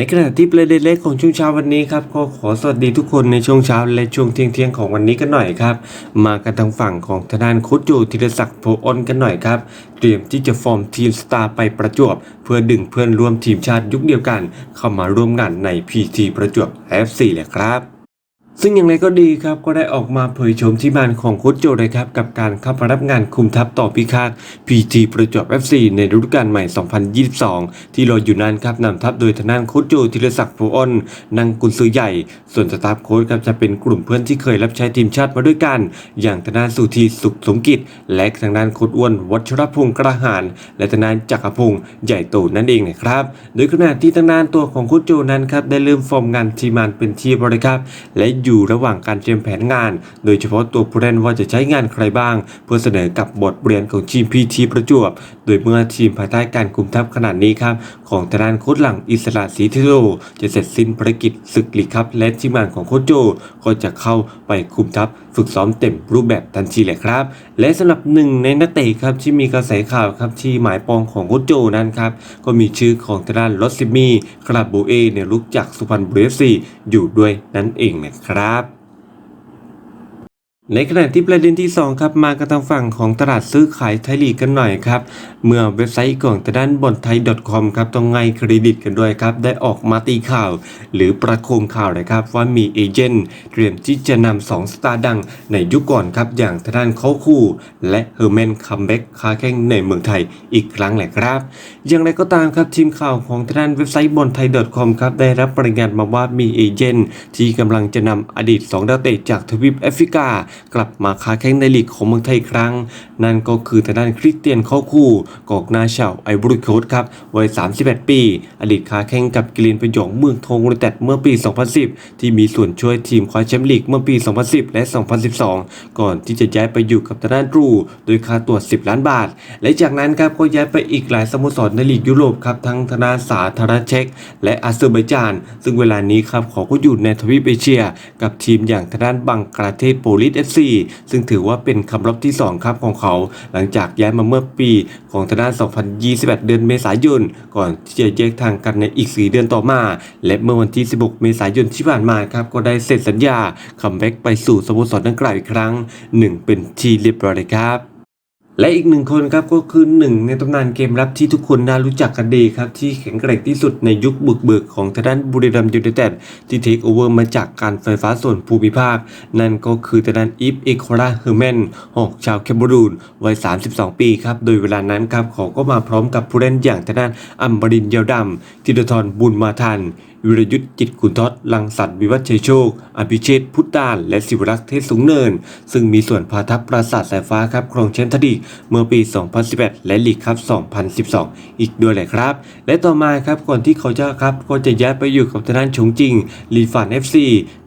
ในขณะที่ประเด็นเล็กของช่วงเช้าวันนี้ครับก็ขอสวัสดีทุกคนในช่วงเช้าและช่วงเที่ยงเที่ยงของวันนี้กันหน่อยครับ มากันทางฝั่งของทางด้านคุจูธีรศักดิ์โพออนกันหน่อยครับ เตรียมที่จะฟอร์มทีมสตาร์ไปประจวบ เพื่อดึงเพื่อนร่วมทีมชาติยุคเดียวกัน เข้ามาร่วมงานในพีทีประจวบ FC แหละครับ ซึ่งอย่างไรก็ดีครับก็ได้ออกมาเผยโฉมที่มานของโค้ชโจเลยครับกับการเข้ามารับงานคุมทัพต่อพิฆาต PT ประจวบ FC ในฤดูกาลใหม่ 2022 ที่รออยู่นั้นครับนำทัพโดยทางด้านโค้ชโจธีรศักดิ์โพอ้นนังกุนซือใหญ่ ส่วนสตาฟโค้ชครับจะเป็นกลุ่มเพื่อนที่เคยรับใช้ทีมชาติมาด้วยกัน อย่างทางด้านสุธีสุขสมกิจ และทางด้านโค้ชอ้วนวัชรพงศ์กระหานและทางด้านจักรพงศ์ใหญ่โตนั่นเองนะครับโดยขณะที่ทางด้านตัวของโค้ชโจนั้นครับได้เริ่มฟอร์มงานทีมานเป็นที่บริครับและอยู่ระหว่างการเตรียมแผนงาน โดยเฉพาะตัวผู้เล่นว่าจะใช้งานใครบ้าง เพื่อเสนอกับบทเรียนของทีมพีทีประจวบ โดยเมื่อทีมภายใต้การคุมทัพขนาดนี้ครับของทางด้านโค้ชหลังอิสระศรีทิโรจะเสร็จสิ้นภารกิจศึกลีกครับและทีมงานของโค้ชโจก็จะเข้าไปคุมทัพฝึกซ้อมเต็มรูปแบบทันทีเลยครับ และสำหรับหนึ่งในนักเตะครับที่มีกระแสข่าวครับที่หมายปองของโค้ชโจนั้นครับก็มีชื่อของทางด้านลอสซิมีคราบโบเอเนี่ยลุกจากสุพรรณบุรีซีอยู่ด้วยนั่นเองนะครับ ในขณะที่ประเด็นที่ 2 ครับ มากันทางฝั่งของตลาดซื้อขายไทยลีกกันหน่อยครับ เมื่อเว็บไซต์ของทางด้านบอลไทย .com ครับต้องไงเครดิตกันด้วยครับ ได้ออกมาตีข่าว หรือประโคมข่าวนะครับ ว่ามีเอเจนต์เตรียมที่จะนำ2สตาร์ดังในยุคก่อนครับ อย่างทางด้านเขาคู่ และเฮอร์แมนคัมแบ็กค้าแข่งในเมืองไทยอีกครั้งแหละครับ อย่างไรก็ตามครับทีมข่าวของทางด้านเว็บไซต์บอลไทย .com ครับได้รับรายงานมาว่ามีเอเจนต์ที่กำลังจะนำอดีต2ดาวเตะจากทวีปแอฟริกากลับมาค้าแข่งในลีกของเมืองไทยอีกครั้ง นั่นก็คือทางด้านคริสเตียนเข้าคู่กองหน้าชาวไอบูริโคสครับวัย31ปี อดีตค้าแข่งกับกิลินประยงเมืองทองยูไนเต็ดเมื่อปี 2010 ที่มีส่วนช่วยทีมคว้าแชมป์ลีกเมื่อปี 2010 และ 2012 ก่อนที่จะย้ายไปอยู่กับทางด้านรูโดยค่าตัว 10 ล้านบาท และจากนั้นครับก็ย้ายไปอีกหลายสโมสรในลีกยุโรปครับทั้งทางด้านสาธารณเช็กและอาเซอร์ไบจาน ซึ่งเวลานี้ครับเขาก็อยู่ในทวีปเอเชีย กับทีมอย่างทางด้านบังกลาเทศโปลิสเอฟซีซึ่งถือว่าเป็นคำรบที่ 2 ครับของเขา หลังจากย้ายมาเมื่อปีของทนาน2021 เดือนเมษายน ก่อนที่จะแยกทางกันในอีก 4 เดือนต่อมา และเมื่อวันที่ 16 เมษายนที่ผ่านมาครับก็ได้เซ็นสัญญาคัมแบ็กไปสู่สโมสรดังกล่าวอีกครั้งหนึ่งเป็นทีเรียบร้อเลยครับ และอีกหนึ่งคนครับก็คือหนึ่งในตำนานเกมรับที่ทุกคนน่ารู้จักกันดีครับ ที่แข็งแกร่งที่สุดในยุคบุกเบิกของทางด้านบุรีรัมย์ยูไนเต็ดที่เทคโอเวอร์มาจากการไฟฟ้าส่วนภูมิภาค นั่นก็คือทางด้านอีฟเอคอราเฮอร์แมนหอกชาวแคมบรูนวัย 32 ปีครับ โดยเวลานั้นครับเขาก็มาพร้อมกับผู้เล่นอย่างทางด้านอัมบรินเยาวดำธิดทรบุญมาทันวิรยุทธ์จิตขุนทศลังสัตว์วิวัฒน์ชัยโชค อภิเชษพุทธาน และศิวรักษ์เทศสูงเนิน ซึ่งมีส่วนพาทัพปราสาทสายฟ้าครับครองแชมป์ทดีกเมื่อปี 2011และลีกครับ 2012 อีกด้วยแหละครับ และต่อมาครับก่อนที่เขาจะครับก็จะย้ายไปอยู่กับทางด้านชงจิงลีฟาน FC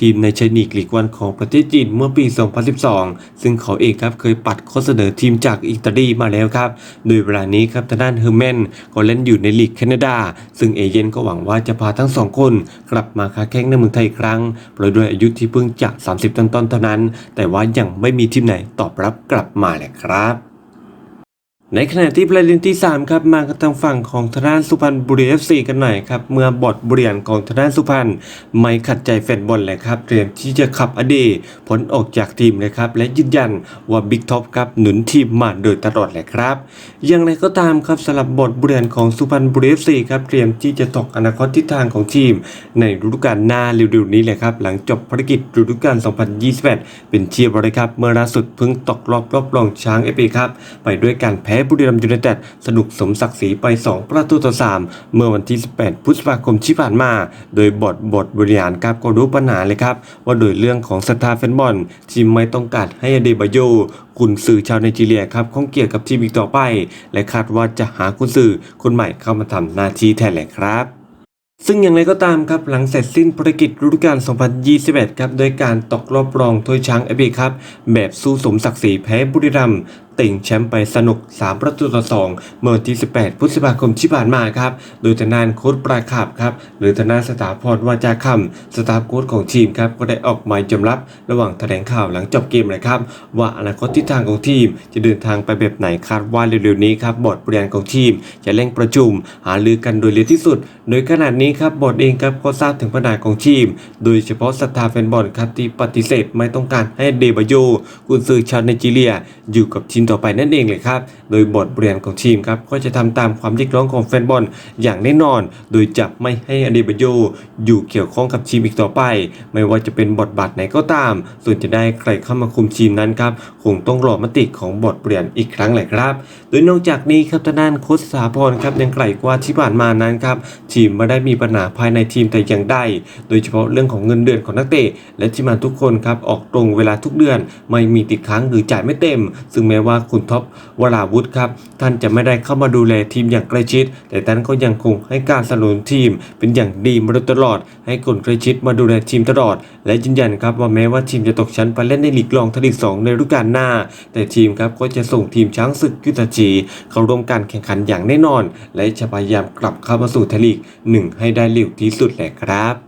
ทีมในชนีกลีกวันของประเทศจีนเมื่อปี 2012 ซึ่งเขาเองครับเคยปัดข้อเสนอทีมจากอิตาลีมาแล้วครับ โดยเวลานี้ครับทางด้านเฮอร์แมนก็เล่นอยู่ในลีกแคนาดา ซึ่งเอเย่นก็หวังว่าจะพาทั้งสองคนกลับมาค้าแข่งในเมืองไทยอีกครั้งเพราะด้วยอายุที่เพิ่งจะ 30 ต้นๆเท่านั้น แต่ว่ายังไม่มีทีมไหนตอบรับกลับมาแหละครับ ในขณะที่ประเด็นที่ 3 ครับมาทางฝั่งของทางด้านสุพรรณบุรีเอฟซีกันหน่อยครับ เมื่อบทบริหารของทางด้านสุพรรณไม่ขัดใจแฟนบอลเลยครับเตรียมที่จะขับอดีผลออกจากทีมเลยครับ และยืนยันว่าบิ๊กท็อปครับหนุนทีมมาโดยตลอดเลยครับ อย่างไรก็ตามครับสำหรับบทเบริหารของสุพรรณบุรีเอฟซีครับเตรียมที่จะตกอนาคตทิศทางของทีม ในฤดูกาลหน้าเร็วๆนี้เลยครับหลังจบภารกิจฤดูกาล 2021 เป็นเชียร์บริครับเมื่อล่าสุดเพิ่งตกรอบรอบรองช้างเอฟเอครับไปด้วยการแพ้พ้บุรีรัมย์ยูไนเต็ดสนุกสมศักดิ์ศรีไป 2 ประตูต่อ 3 เมื่อวันที่ 18 พฤษภาคมที่ผ่านมา โดยบทบทบริหารครับก็รู้ปัญหาเลยครับ ว่าโดยเรื่องของสตาร์แฟนบอลทีมไม่ต้องการให้อเดบาโยกุนสื่อชาวไนจีเรียครับข้องเกี่ยวกับทีมอีกต่อไป และคาดว่าจะหากุนสื่อคนใหม่เข้ามาทำหน้าที่แทนแหละครับซึ่งอย่างไรก็ตามครับหลังเสร็จสิ้นภารกิจฤดูกาล 2021 ครับโดยการตกรอบรองถ้วยช้างเอฟเอครับแบบสู้สมศักดิ์ศรีแพ้บุรีรัมย์ ต็งแชมป์ไปสนุก 3 ประตูต่อ 2 เมื่อวันที่ 18 พฤษภาคมที่ผ่านมาครับ โดยทางด้านโค้ชปราขับครับ หรือทางด้านสถาพรวาจาคำสตาฟโค้ชของทีมครับ ก็ได้ออกหมายอมรับ ระหว่างแถลงข่าวหลังจบเกมเลยครับ ว่าอนาคตทิศทางของทีม จะเดินทางไปแบบไหนคาดว่าเร็วๆนี้ครับบอร์ดบริหารของทีม จะเร่งประชุม หารือกันโดยเร็วที่สุด โดยขนาดนี้ครับบอร์ดเองครับก็ทราบถึงปัญหาของทีม โดยเฉพาะสตาร์แฟนบอลครับที่ปฏิเสธไม่ต้องการให้เดบาโยกุนซือชาวไนจีเรีย อยู่กับทีมต่อไปนั่นเองเลยครับ โดยบอร์ดบริหารของทีมครับก็จะทำตามความเรียกร้องของแฟนบอลอย่างแน่นอน โดยจะไม่ให้อเดบาโยอยู่เกี่ยวข้องกับทีมอีกต่อไป ไม่ว่าจะเป็นบทบาทไหนก็ตาม ส่วนจะได้ใครเข้ามาคุมทีมนั้นครับคงต้องรอมติของบอร์ดบริหารอีกครั้งแหละครับ โดยนอกจากนี้ครับทางด้านโค้ชสาพรครับยังไกล่กว่าที่ผ่านมานั้นครับทีมไม่ได้มีปัญหาภายในทีมแต่อย่างใดโดยเฉพาะเรื่องของเงินเดือนของนักเตะและทีมงานทุกคนครับออกตรงเวลาทุกเดือน ไม่มีติดค้างหรือจ่ายไม่เต็ม ซึ่งแม้ว่าคุณท็อปวราวุธครับท่านจะไม่ได้เข้ามาดูแลทีมอย่างใกล้ชิด แต่ท่านก็ยังคงให้การสนับสนุนทีม เป็นอย่างดีมาโดยตลอด ให้คนใกล้ชิดมาดูแลทีมตลอด และยืนยันครับว่าแม้ว่าทีมจะตกชั้นไปเล่นในลีกรองทลีกสองในฤดูกาลหน้า แต่ทีมครับก็จะส่งทีมช้างศึกยุทธจีเข้าร่วมการแข่งขันอย่างแน่นอน และจะพยายามกลับเข้ามาสู่ทยลีกหนึ่งให้ได้เร็วที่สุดแหละครับ